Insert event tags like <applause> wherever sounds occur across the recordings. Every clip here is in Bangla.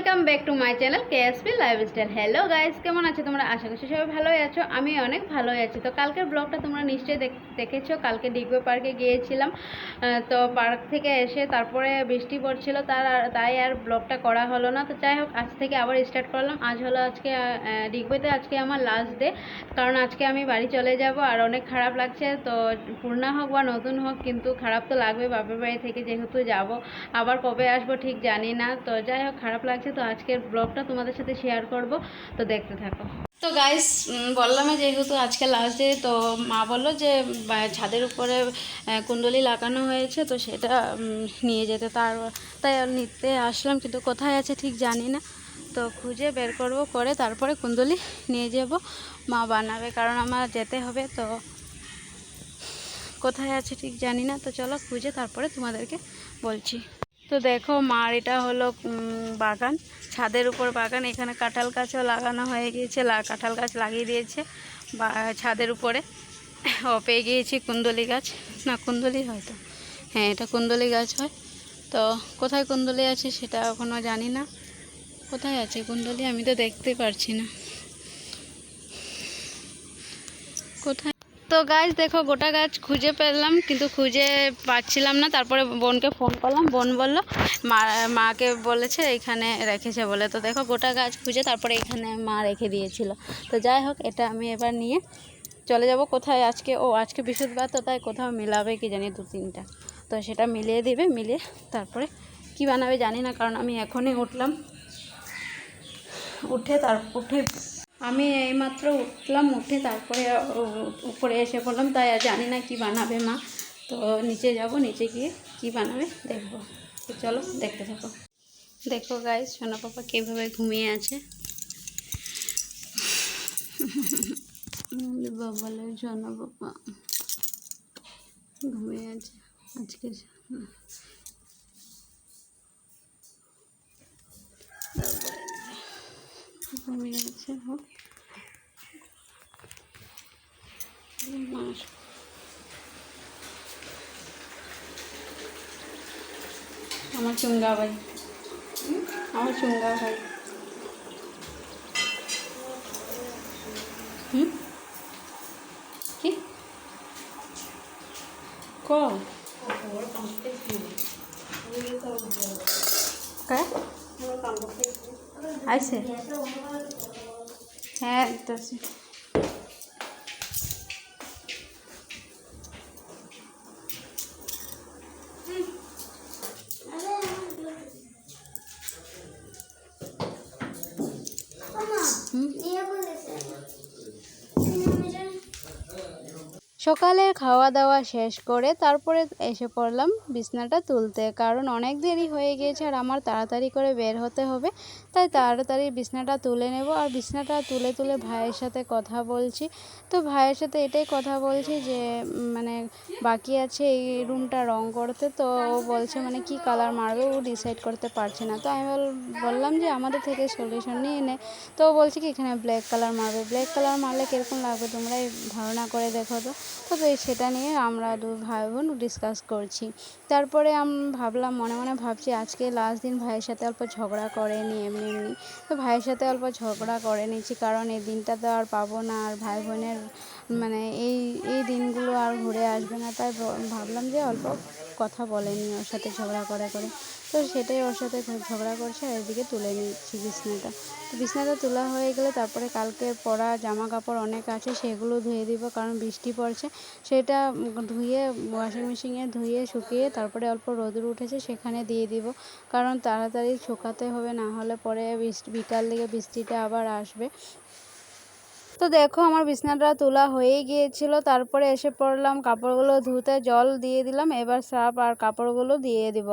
Welcome back to my channel KSP lifestyle hello guys কেমন আছো তোমরা? আশা করছি সবাই ভালোই আছো আমি অনেক ভালোই আছি। তো কালকের ব্লগটা তোমরা নিশ্চয়ই দেখ- দেখেছ, কালকে ডিগবে পার্কে গিয়েছিলাম। তো পার্ক থেকে এসে তারপরে বৃষ্টি পড়ছিল, তার তাই আর ব্লগটা করা হলো না। তো যাই হোক, আজ থেকে আবার স্টার্ট করলাম। আজ হলো আজকে ডিগবইতে আজকে আমার লাস্ট ডে কারণ আজকে আমি বাড়ি চলে যাব আর অনেক খারাপ লাগছে। তো পুরনা হোক বা নতুন হোক, কিন্তু খারাপ তো লাগবে বাপের বাড়ি থেকে যেহেতু যাব। আবার কবে আসব ঠিক জানি না। তো যাই হোক, খারাপ লাগছে তো আজকের ব্লগটা তোমাদের সাথে শেয়ার করব, তো দেখতে থাকো। তো গাইস বললাম যেহেতু আজকে লাস্ট ডে তো মা বলল যে ছাদের উপরে কুণ্ডলি লাগানো হয়েছে, তো সেটা নিয়ে যেতে। তার, তাই নিতে আসলাম, কিন্তু কোথায় আছে ঠিক জানি না। তো খুঁজে বের করব, করে তারপরে কুণ্ডলি নিয়ে যাব। মা বানাবে, কারণ আমার যেতে হবে, তো কোথায় আছে ঠিক জানি না। তো চলো, খুঁজে তারপরে তোমাদেরকে বলছি। তো দেখো মার এটা হলো বাগান। ছাদের উপর বাগান। এখানে কাঁঠাল গাছও লাগানো হয়ে গিয়েছে কাঁঠাল গাছ লাগিয়ে দিয়েছে, বা, ছাদের উপরে। ও, পেয়ে গিয়েছি কুন্দলি গাছ। না, কুন্দলি হয়তো হ্যাঁ এটা কুন্দলি গাছ হয়। তো কোথায় কুন্দলি আছে সেটা এখনও জানি না। কোথায় আছে কুন্দলি? আমি তো দেখতে পারছি না। কোথায় তো গাছ দেখো, গোটা গাছ খুঁজে পেলাম, কিন্তু খুঁজে পাচ্ছিলাম না। তারপরে বোনকে ফোন করলাম। বোন বলল, মা, মাকে বলেছে এখানে রেখেছে বলে। তো দেখো, গোটা গাছ খুঁজে তারপরে এখানে মা রেখে দিয়েছিল। তো যাই হোক, এটা আমি এবার নিয়ে চলে যাব। কোথায় আজকে? ও, আজকে বৃহস্পতিবার, তো তাই কোথাও মিলাবে কি জানি দু তিনটা। তো সেটা মিলিয়ে দিবে, মিলিয়ে তারপরে কি বানাবে জানি না, কারণ আমি এখনই উঠলাম। উঠে তার, উঠে আমি এইমাত্র উঠলাম, উঠে তারপরে উপরে এসে পড়লাম তাই আর জানি না কি বানাবে মা। তো নিচে যাব, নিচে গিয়ে কি বানাবে দেখব। তো চলো, দেখতে থাকো। দেখো গাই সোনা পাপা কীভাবে ঘুমিয়ে আছে। বাবালে সোনা পাপা ঘুমিয়ে আছে। আজকে হুম। ঘুমিয়ে আছে ও মাস আমার চুঙ্গা ভাই। আমার চুঙ্গা ভাই। হুম? কি? আইছে? হ্যাঁ দিতেছি সকালের খাওয়া দাওয়া শেষ করে তারপরে এসে পড়লাম বিছনাটা তুলতে। কারণ অনেক দেরি হয়ে গিয়েছে আর আমার তাড়াতাড়ি করে বের হতে হবে। তাই তাড়াতাড়ি বিছনাটা তুলে নেব। আর বিছনাটা তুলে তুলে ভাইয়ের সাথে কথা বলছি। তো ভাইয়ের সাথে এটাই কথা বলছি যে মানে বাকি আছে এই রুমটা রং করতে। তো ও বলছে মানে কি কালার মারবে? ও ডিসাইড করতে পারছে না। তো আমি বললাম যে, আমাদের থেকে সলিউশন নিয়ে নে। তো বলছে কি, এখানে ব্ল্যাক কালার মারবে। ব্ল্যাক কালার মারলে কীরকম লাগবে? তোমরাই ধারণা করে দেখো তো। তো তো সেটা নিয়ে আমরা দু ভাই বোন ডিসকাস করছি। তারপরে আমি, ভাবলাম, মনে মনে ভাবছি আজকে লাস্ট দিন ভাইয়ের সাথে অল্প ঝগড়া করে নি এমনি এমনি। তো ভাইয়ের সাথে অল্প ঝগড়া করে নিয়েছি, কারণ এই দিনটা তো আর পাবো না, আর ভাই বোনের মানে এই এই দিনগুলো আর ঘুরে আসবে না। তাই ভাবলাম যে অল্প কথা বলেনি, ওর সাথে ঝগড়া করা করে। তো সেটাই ওর সাথে ঝগড়া করছে আর এদিকে তুলে নিচ্ছি বিছনাটা। তো বিছনাটা তোলা হয়ে গেলে তারপরে কালকে পরা জামা কাপড় অনেক আছে, সেগুলো ধুয়ে দিব কারণ বৃষ্টি পড়ছে। সেটা ধুয়ে ওয়াশিং মেশিনে ধুয়ে, শুকিয়ে তারপরে অল্প রোদুর উঠেছে সেখানে দিয়ে দিব। কারণ তাড়াতাড়ি শুকাতে হবে, না হলে পরে বৃষ্টি বিকাল দিকে বৃষ্টিটা আবার আসবে। তো দেখো আমার বিছনাটা তোলা হয়েই গিয়েছিল। তারপরে এসে পড়লাম, কাপড়গুলো ধুতে জল দিয়ে দিলাম, এবার সার্ফ আর কাপড়গুলো দিয়ে দিব।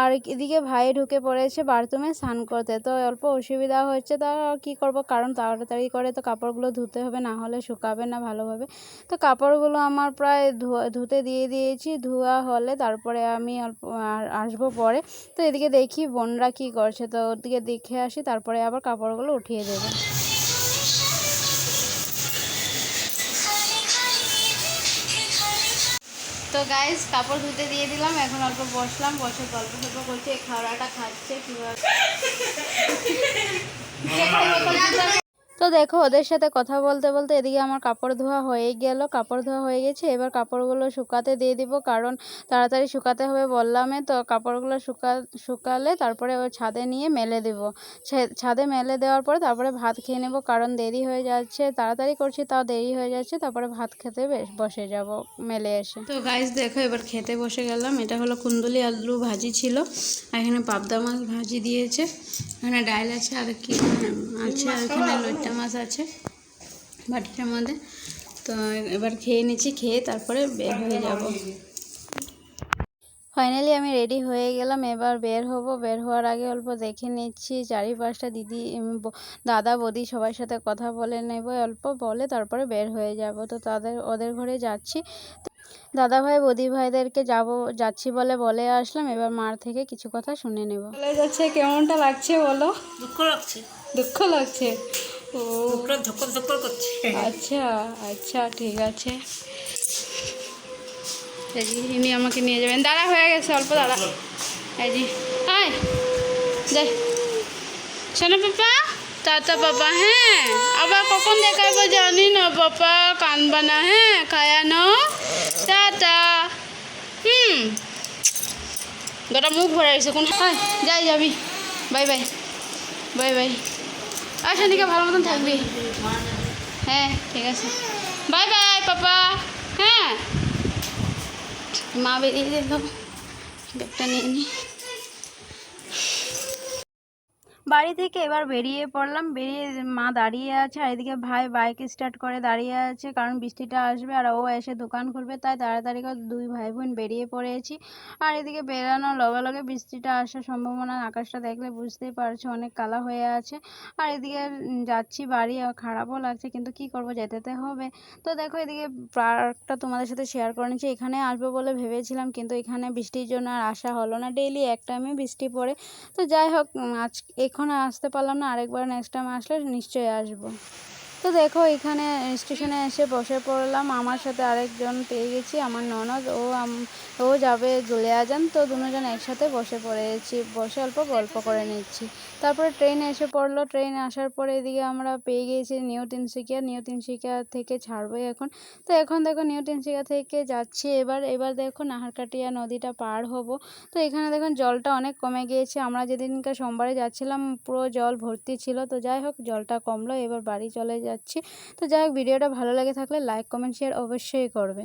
আর এদিকে ভাই ঢুকে পড়েছে বাথরুমে স্নান করতে। তো অল্প অসুবিধা হচ্ছে, তা কী করব? কারণ তাড়াতাড়ি করে তো কাপড়গুলো ধুতে হবে, না হলে শুকাবে না ভালোভাবে। তো কাপড়গুলো আমার প্রায় ধোয়া ধুতে দিয়ে দিয়েছি, ধোয়া হলে তারপরে আমি অল্প আসব পরে। তো এদিকে দেখি বোনরা কী করছে, তো ওদিকে দেখে আসি, তারপরে আবার কাপড়গুলো উঠিয়ে দেবে। তো গাইজ কাপড় ধুতে দিয়ে দিলাম এখন অল্প বসলাম বসে গল্প গল্প করছে খাওয়াটা খাচ্ছে কীভাবে। <laughs> তো দেখো, ওদের সাথে কথা বলতে বলতে এদিকে আমার কাপড় ধোয়া হয়ে গেল। কাপড় ধোয়া হয়ে গেছে, এবার কাপড়গুলো শুকাতে দিয়ে দিব, কারণ তাড়াতাড়ি শুকাতে হবে বললামে। তো কাপড়গুলো শুকা, শুকালে তারপরে ওই ছাদে নিয়ে মেলে দেব। ছাদে মেলে দেওয়ার পরে তারপরে ভাত খেয়ে নেব, কারণ দেরি হয়ে যাচ্ছে। তাড়াতাড়ি করছি, তাও দেরি হয়ে যাচ্ছে। তারপরে ভাত খেতে বসে যাব মেলে এসে। তো গাইস দেখো, এবার খেতে বসে গেলাম। এটা হলো কুন্দুলি আলু ভাজি ছিল। এখানে পাবদা মাছ ভাজি দিয়েছে। এখানে ডাল আছে, আর কি আছে এখানে লইট্টা মাছ আছে বাটিটার মধ্যে। তো এবার খেয়ে নিচ্ছি খেয়ে তারপরে বের হয়ে যাব। ফাইনালি আমি রেডি হয়ে গেলাম এবার বের হব। বের হওয়ার আগে অল্প দেখে নিচ্ছি চারিপাশটা দিদি দাদা বৌদি সবার সাথে কথা বলে নেব। অল্প বলে তারপরে বের হয়ে যাব। তো তাদের ওদের ঘরে যাচ্ছি। দাদা ভাই বৌদি ভাইদেরকে যাব যাচ্ছি বলে বলে আসলাম। এবার মার থেকে কিছু কথা শুনে নেব। চলে যাচ্ছে কেমনটা লাগছে বলো? দুঃখ লাগছে। দুঃখ লাগছে। ও। বুকটা ধক্কর ধক্কর করছে। আচ্ছা আচ্ছা ঠিক আছে। ইনি আমাকে নিয়ে যাবেন। দাঁড়া হয়ে গেছে অল্প দাঁড়া। এই যে আয়। যাই শোনো পাপা। টাটা পাপা হ্যাঁ। আবার কখন দেখাবো জানি না পাপা। কানবা না হ্যাঁ খায়ানো টাটা। হুম। গোটা মুখ ভরে গেছে কোন যাই যাবি। Bye bye. Bye bye. আর শানিকা ভালো মতন থাকবি। হ্যাঁ ঠিক আছে। Bye bye, papa. হ্যাঁ। মা বেরিয়ে দিল ব্যাগটা নিয়ে নি। বাড়ি থেকে এবার বেরিয়ে পড়লাম। বেরিয়ে মা দাঁড়িয়ে আছে আর এদিকে ভাই বাইক স্টার্ট করে দাঁড়িয়ে আছে কারণ বৃষ্টিটা আসবে আর ও এসে দোকান খুলবে তাই তাড়াতাড়ি করে দুই ভাই বোন বেরিয়ে পড়েছি। আর এদিকে বেরানোর লগে লগে বৃষ্টিটা আসার সম্ভাবনা আকাশটা দেখলে বুঝতেই পারছ অনেক কালা হয়ে আছে। আর এদিকে যাচ্ছি বাড়ি খারাপও লাগছে কিন্তু কি করব যেতে হবে। তো দেখো এদিকে পার্কটা তোমাদের সাথে শেয়ার করে নিচ্ছি। এখানে আসব বলে ভেবেছিলাম কিন্তু এখানে বৃষ্টির জন্য আর আসা হলো না। ডেইলি এক টাইমে বৃষ্টি পড়ে। তো যাই হোক, আজ এখন আসতে পারলাম না আরেকবার নেক্সট টাইম আসলে নিশ্চয়ই আসব। তো দেখো, এখানে স্টেশনে এসে বসে পড়লাম। আমার সাথে আরেকজন পেয়ে গেছি, আমার ননদ। ও ও যাবে দুলিয়াজান তো দুজন একসাথে বসে পড়েছি। বসে অল্প গল্প করে নিচ্ছি। তারপরে ট্রেন এসে পড়ল। ট্রেন আসার পরে এদিকে আমরা পেয়ে গিয়েছি নিউ তিনসুকিয়া নিউ তিনসুকিয়া থেকে ছাড়বোই এখন। তো এখন দেখো নিউ তিনসুকিয়া থেকে যাচ্ছি। এবার এবার দেখো, নাহারকাটিয়া নদীটা পার হব। তো এখানে দেখুন জলটা অনেক কমে গিয়েছে। আমরা যেদিনকে সোমবারে যাচ্ছিলাম, পুরো জল ভর্তি ছিল। তো যাই হোক, জলটা কমলো। এবার বাড়ি চলে যাচ্ছি। তো যাই হোক ভিডিওটা ভালো লাগে থাকলে লাইক কমেন্ট শেয়ার অবশ্যই করবে।